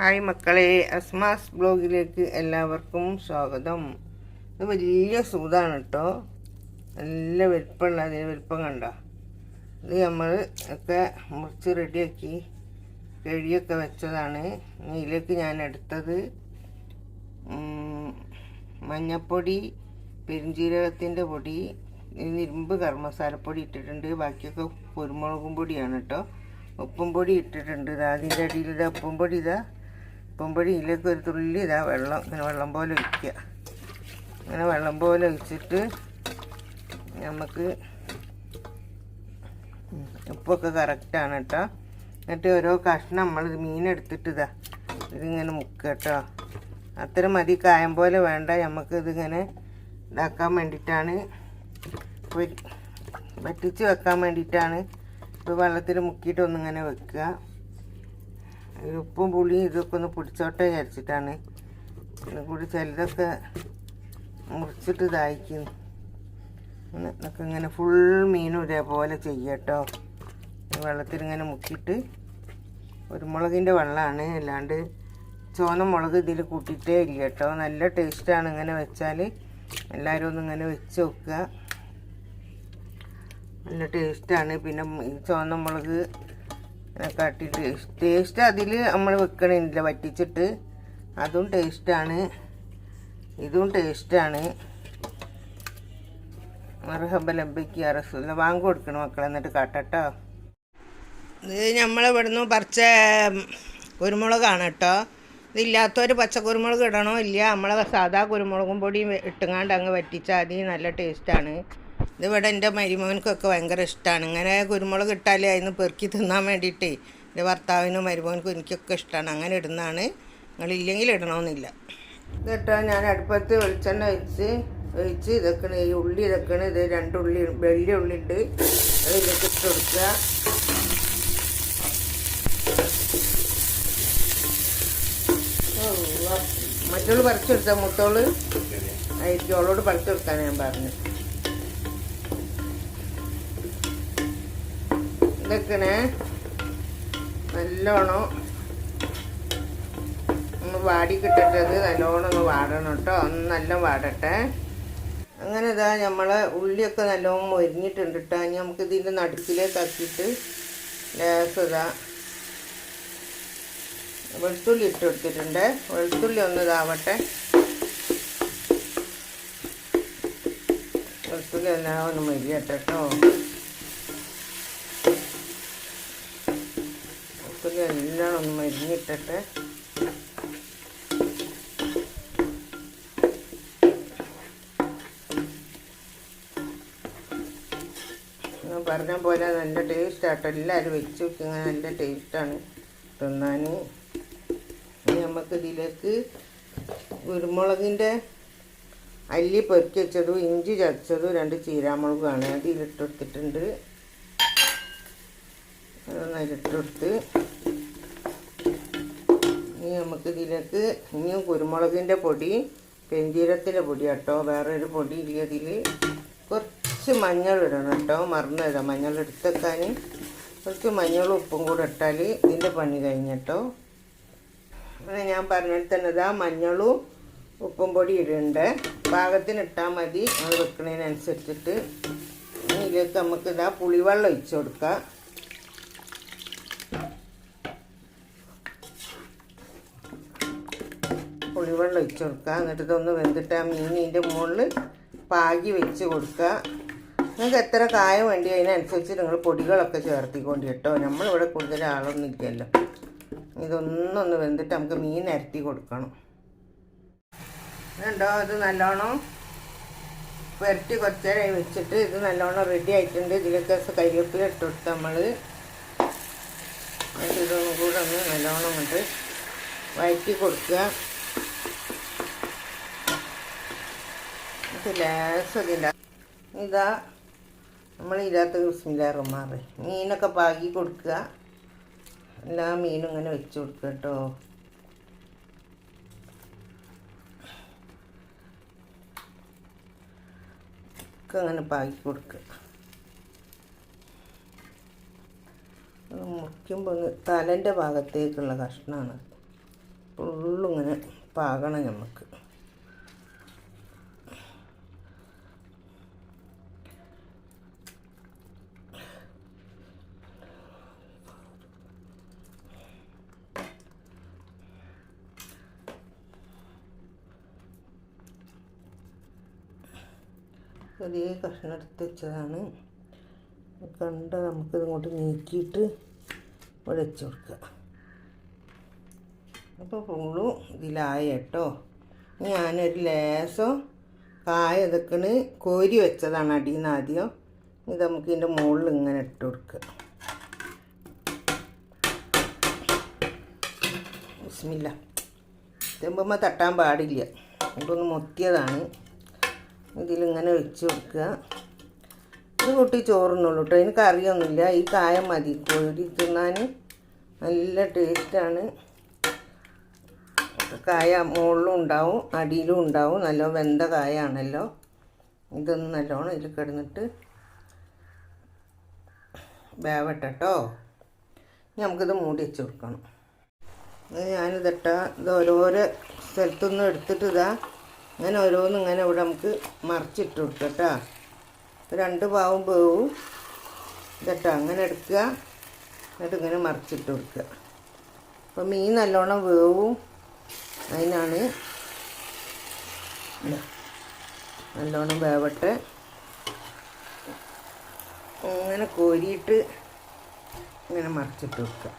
Hi മക്കളെ അസ്മാസ് ബ്ലോഗിലേക്ക് എല്ലാവർക്കും സ്വാഗതം. ഇത് വലിയ സൂതാണ് കേട്ടോ. നല്ല വലിപ്പമുള്ള അതിന് വലിപ്പം കണ്ടോ? ഇത് നമ്മൾ ഒക്കെ മുറിച്ച് റെഡിയാക്കി കഴുകിയൊക്കെ വെച്ചതാണ്. ഇതിലേക്ക് ഞാൻ എടുത്തത് മഞ്ഞപ്പൊടി പെരിഞ്ജീരകത്തിന്റെ പൊടി ഇരുമ്പ് കർമ്മസാലപ്പൊടി ഇട്ടിട്ടുണ്ട്. ബാക്കിയൊക്കെ കുരുമുളകും പൊടിയാണ് കേട്ടോ. ഉപ്പും പൊടി ഇട്ടിട്ടുണ്ട്. ഇതാ അതിന്റെ ഉപ്പും പൊടി ഇതാ ഉപ്പും പൊടി ഇതിലേക്ക് ഒരു തുള്ളി ഇതാ വെള്ളം ഇങ്ങനെ വെള്ളം പോലെ ഒഴിക്കുക. ഇങ്ങനെ വെള്ളം പോലെ ഒഴിച്ചിട്ട് നമുക്ക് ഉപ്പൊക്കെ കറക്റ്റാണ് കേട്ടോ. എന്നിട്ട് ഓരോ കഷ്ണം നമ്മൾ മീനെടുത്തിട്ട് ഇതാ ഇതിങ്ങനെ മുക്കുക കേട്ടോ. അത്ര മതി കായം പോലെ വേണ്ട. നമുക്ക് ഇതിങ്ങനെ ഇതാക്കാൻ വേണ്ടിയിട്ടാണ് വറ്റിച്ച് വെക്കാൻ വേണ്ടിയിട്ടാണ് ഇപ്പോൾ വെള്ളത്തിൽ മുക്കിയിട്ട് ഒന്നിങ്ങനെ വെക്കുക. ഉപ്പും പുളിയും ഇതൊക്കെ ഒന്ന് പിടിച്ചോട്ടെ വിചാരിച്ചിട്ടാണ്. ഇതും കൂടി ചിലതൊക്കെ മുറിച്ചിട്ട് ഇതായിരിക്കും നമുക്ക് ഇങ്ങനെ ഫുൾ മീനും ഇതേപോലെ ചെയ്യട്ടോ. വെള്ളത്തിൽ ഇങ്ങനെ മുക്കിയിട്ട് കുരുമുളകിന്റെ വെള്ളമാണ് അല്ലാണ്ട് ചുവന്ന മുളക് ഇതിൽ കൂട്ടിയിട്ടേ ഇല്ല കേട്ടോ നല്ല ടേസ്റ്റാണ് ഇങ്ങനെ വെച്ചാൽ എല്ലാവരും ഒന്ന് ഇങ്ങനെ വെച്ച് നോക്കുക. നല്ല ടേസ്റ്റാണ് പിന്നെ ചുവന്ന മുളക് കാട്ടി ടേസ്റ്റ് ടേസ്റ്റ് അതിൽ നമ്മൾ വെക്കണില്ല വറ്റിച്ചിട്ട്. അതും ടേസ്റ്റാണ് ഇതും ടേസ്റ്റാണ് മർഹബ ലബയ്ക്ക് അറസില്ല വാങ്ങി കൊടുക്കണം മക്കളെ. എന്നിട്ട് കാട്ടട്ടോ. ഇത് നമ്മളിവിടുന്ന് പറിച്ച കുരുമുളകാണ് കേട്ടോ. ഇതില്ലാത്തൊരു പച്ചക്കുരുമുളക് ഇടണോ? ഇല്ല. നമ്മളെ സാധാ കുരുമുളകും പൊടിയും ഇട്ടുങ്ങാണ്ട് അങ്ങ് വറ്റിച്ചാൽ മതി. നല്ല ടേസ്റ്റാണ് ഇതിവിടെ എന്റെ മരുമോനക്കൊക്കെ ഭയങ്കര ഇഷ്ടമാണ് ഇങ്ങനെ കുരുമുളക് ഇട്ടാൽ അതിന് പെറുക്കി തിന്നാൻ വേണ്ടിയിട്ടേ എന്റെ ഭർത്താവിനും മരുമോനക്കും എനിക്കൊക്കെ ഇഷ്ടമാണ് അങ്ങനെ ഇടുന്നതാണ്. നിങ്ങളില്ലെങ്കിൽ ഇടണമെന്നില്ല ഇതിട്ടോ ഞാൻ അടുപ്പത്ത് വെളിച്ചെണ്ണ ഒഴിച്ച് ഒഴിച്ച് ഇതൊക്കെ ഈ ഉള്ളി ഇതൊക്കെയാണ് ഇത് രണ്ടുള്ളി വലിയ ഉള്ളി ഉണ്ട് അതിലേക്ക് ഇട്ട് കൊടുക്കുക. മറ്റുള്ള പറിച്ചെടുത്ത മുത്തോൾ ആയിരിക്കും അവളോട് പറിച്ചെടുക്കാൻ ഞാൻ പറഞ്ഞു ഇതൊക്കെയാണ്. നല്ലോണം ഒന്ന് വാടി കിട്ടട്ടത് നല്ലോണം ഒന്ന് വാടണം കേട്ടോ. ഒന്ന് നല്ല വാടട്ടെ. അങ്ങനെ ഇതാ നമ്മളെ ഉള്ളിയൊക്കെ നല്ലോണം മൊരിഞ്ഞിട്ടുണ്ട് കേട്ടോ. ഇനി നമുക്ക് ഇതിന്റെ നടുക്കിലേക്ക് ആക്കിയിട്ട് ലേസം ഇതാ വെളുത്തുള്ളി ഇട്ട് കൊടുത്തിട്ടുണ്ട്. വെളുത്തുള്ളി ഒന്ന് ഇതാവട്ടെ. വെളുത്തുള്ളി എല്ലാം ഒന്ന് മരിയട്ടെ കേട്ടോ. വെളുത്തുള്ളി എല്ലാം ഒന്ന് മരിഞ്ഞിട്ടിട്ട് പറഞ്ഞ പോലെ നല്ല ടേസ്റ്റ് ആട്ടോ. എല്ലാവരും വെച്ച് വെക്കുന്ന നല്ല ടേസ്റ്റാണ് തിന്നാൻ. നമുക്ക് ഇതിലേക്ക് കുരുമുളകിന്റെ അല്ലി പൊരിക്കച്ചതും ഇഞ്ചി ചതച്ചതും രണ്ട് ചീരാമുളകുമാണ് അത് ഇതിലിട്ടെടുത്തിട്ടുണ്ട് അതൊന്ന് അതിലിട്ടെടുത്ത് ഇനി നമുക്ക് ഇതിലേക്ക് ഇനിയും കുരുമുളകിന്റെ പൊടി പെഞ്ചീരത്തിന്റെ പൊടി കേട്ടോ ഒരു പൊടി ഇല്ല കുറച്ച് മഞ്ഞൾ ഇടണം കേട്ടോ മറന്നു തരാം മഞ്ഞൾ എടുത്തേക്കാൻ കുറച്ച് മഞ്ഞളും ഉപ്പും കൂടെ ഇട്ടാൽ ഇതിന്റെ പണി കഴിഞ്ഞിട്ടോ അങ്ങനെ ഞാൻ പറഞ്ഞിട്ട് തന്നെ ഇതാ മഞ്ഞളും ഉപ്പും പൊടി ഇടണ്ട്. പാകത്തിന് ഇട്ടാൽ മതി അത് വെക്കുന്നതിനനുസരിച്ചിട്ട് ഇനി ഇതിലേക്ക് നമുക്ക് ഇതാ പുളിവെള്ളം ഒഴിച്ചു കൊടുക്കാം. പുളിവെള്ളം ഒഴിച്ചു കൊടുക്കുക. എന്നിട്ട് ഇതൊന്ന് വെന്തിട്ട് ആ മീനിന്റെ മുകളിൽ പാകി വെച്ച് കൊടുക്കുക. നിങ്ങൾക്ക് എത്ര കായം വേണ്ടി അതിനനുസരിച്ച് നിങ്ങൾ പൊടികളൊക്കെ ചേർത്തിക്കൊണ്ട് കേട്ടോ. നമ്മളിവിടെ കൂടുതൽ ആളൊന്നും ഇല്ലല്ലോ. ഇതൊന്നൊന്ന് വെന്തിട്ട് നമുക്ക് മീൻ അരത്തി കൊടുക്കണം. ഇതുണ്ടോ? ഇത് നല്ലോണം പുരട്ടി കുറച്ച് നേരം വെച്ചിട്ട് ഇത് നല്ലോണം റെഡി ആയിട്ടുണ്ട്. ഇതിലൊക്കെ കരിവേപ്പില ഇട്ട് കൊടുത്ത് നമ്മൾ ഇതൊന്നും കൂടെ ഒന്ന് നല്ലോണം കൊണ്ട് വഴറ്റി കൊടുക്കുക. ഇത് ലേശം ഇതാ നമ്മൾ ഇതിനകത്ത് ബിസ്മില്ലാറുമാറ് മീനൊക്കെ പാകി കൊടുക്കുക. എല്ലാ മീനും ഇങ്ങനെ വെച്ച് കൊടുക്കുക കേട്ടോ. ഒക്കെ അങ്ങനെ പാകി കൊടുക്കുക. മുറിക്കുമ്പോൾ തലന്റെ ഭാഗത്തേക്കുള്ള കഷ്ണമാണ് ഫുള്ളിങ്ങനെ പാകണം നമുക്ക് ചെറിയ കഷ്ണം എടുത്ത് വെച്ചതാണ്. കണ്ട നമുക്കിത് ഇങ്ങോട്ട് നീക്കിയിട്ട് ഇവിടെ കൊടുക്കുക. അപ്പോൾ ഫുള്ളും ഇതിലായ കേട്ടോ. ഞാനൊരു ലേസം കായ ഇതൊക്കെ കോരി വെച്ചതാണ് അടിയിൽ നിന്ന് ആദ്യം. ഇത് നമുക്ക് ഇതിന്റെ മുകളിൽ ഇങ്ങനെ ഇട്ട് കൊടുക്കുക. ബിസ്മില്ല. തെമ്പുമ്പോൾ തട്ടാൻ പാടില്ല. ഇതൊന്ന് മുത്തിയതാണ്. ഇതിലിങ്ങനെ വെച്ച് കൊടുക്കുക. ഇത് കൂട്ടി ചോറുന്നുള്ളൂ കേട്ടോ അതിന് കറിയൊന്നുമില്ല. ഈ കായം മതി. കോഴി തിന്നാൻ നല്ല ടേസ്റ്റാണ്. കായ മുകളിലും ഉണ്ടാവും അടിയിലും ഉണ്ടാവും. നല്ല വെന്ത കായാണല്ലോ. ഇതൊന്ന് നല്ലോണം ഇതിൽ കിടന്നിട്ട് വേവട്ടോ നമുക്കിത് മൂടി വെച്ച് കൊടുക്കണം. ഞാനിതിട്ട ഇത് ഓരോരോ സ്ഥലത്തുനിന്ന് എടുത്തിട്ട് ഇതാ ഇങ്ങനെ ഓരോന്നും ഇങ്ങനെ ഇവിടെ നമുക്ക് മറിച്ചിട്ട് കൊടുക്കാം കേട്ടോ രണ്ട് പാവും വേവും. ഇതട്ടോ അങ്ങനെ എടുക്കുക. എന്നിട്ട് ഇങ്ങനെ മറിച്ചിട്ട് കൊടുക്കുക. അപ്പോൾ മീൻ നല്ലോണം വേവും. അതിനാണ്. നല്ലോണം വേവട്ടെ. അങ്ങനെ കോരിയിട്ട് ഇങ്ങനെ മറിച്ചിട്ട് വെക്കുക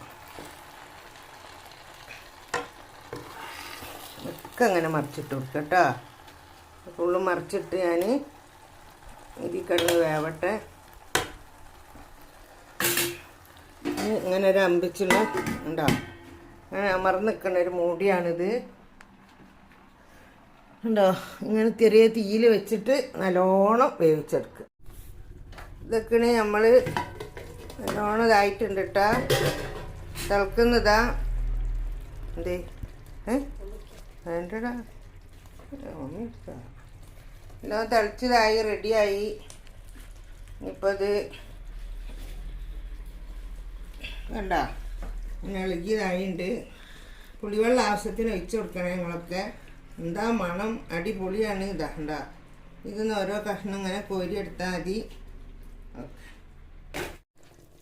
ഒക്കെ അങ്ങനെ മറിച്ചിട്ട് കൊടുക്കുക കേട്ടോ ഫുള്ള് മറിച്ചിട്ട് ഞാൻ ഇതിൽ കിടന്ന് വേവട്ടെ. ഇങ്ങനെ ഒരു അമ്പിച്ചുള്ള ഉണ്ടോ? അങ്ങനെ അമർന്ന് നിൽക്കുന്ന ഒരു മൂടിയാണിത്. ഉണ്ടോ? ഇങ്ങനെ ചെറിയ തീയിൽ വെച്ചിട്ട് നല്ലോണം വേവിച്ചെടുക്കുക ഇതൊക്കെയാണ് നമ്മൾ നല്ലോണം ഇതായിട്ടുണ്ട് കേട്ടോ തിളക്കുന്നതാ. എന്തേ? ഏ? എല്ലാം തിളച്ചതായി റെഡിയായി. ഇനിയിപ്പോൾ ഇത് വേണ്ട. ഇങ്ങനെ ഇളകിയതായിട്ടുണ്ട് പുളിവെള്ളം ആവശ്യത്തിന് ഒഴിച്ചു കൊടുക്കണേ നിങ്ങളൊക്കെ. എന്താ മണം? അടിപൊളിയാണ്. ഇതാ ഉണ്ടാ ഇതിന്ന് ഓരോ കഷ്ണം ഇങ്ങനെ കോരി എടുത്താൽ മതി.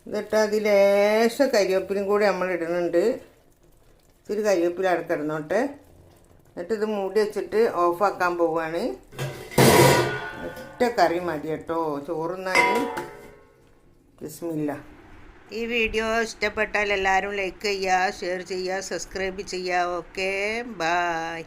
എന്നിട്ട് അതിൽ ലേശ കരിവേപ്പിലും കൂടി നമ്മൾ ഇടുന്നുണ്ട് ഇത്തിരി കരിവേപ്പില അവിടെ കിടന്നോട്ടെ. എന്നിട്ട് ഇത് മൂടി വെച്ചിട്ട് ഓഫാക്കാൻ പോവുകയാണ് ഒറ്റ കറി മതി കേട്ടോ. ചോറുന്നാണ് ബിസ്മില്ല ഈ വീഡിയോ ഇഷ്ടപ്പെട്ടാൽ എല്ലാവരും ലൈക്ക് ചെയ്യുക ഷെയർ ചെയ്യുക സബ്സ്ക്രൈബ് ചെയ്യുക. Okay bye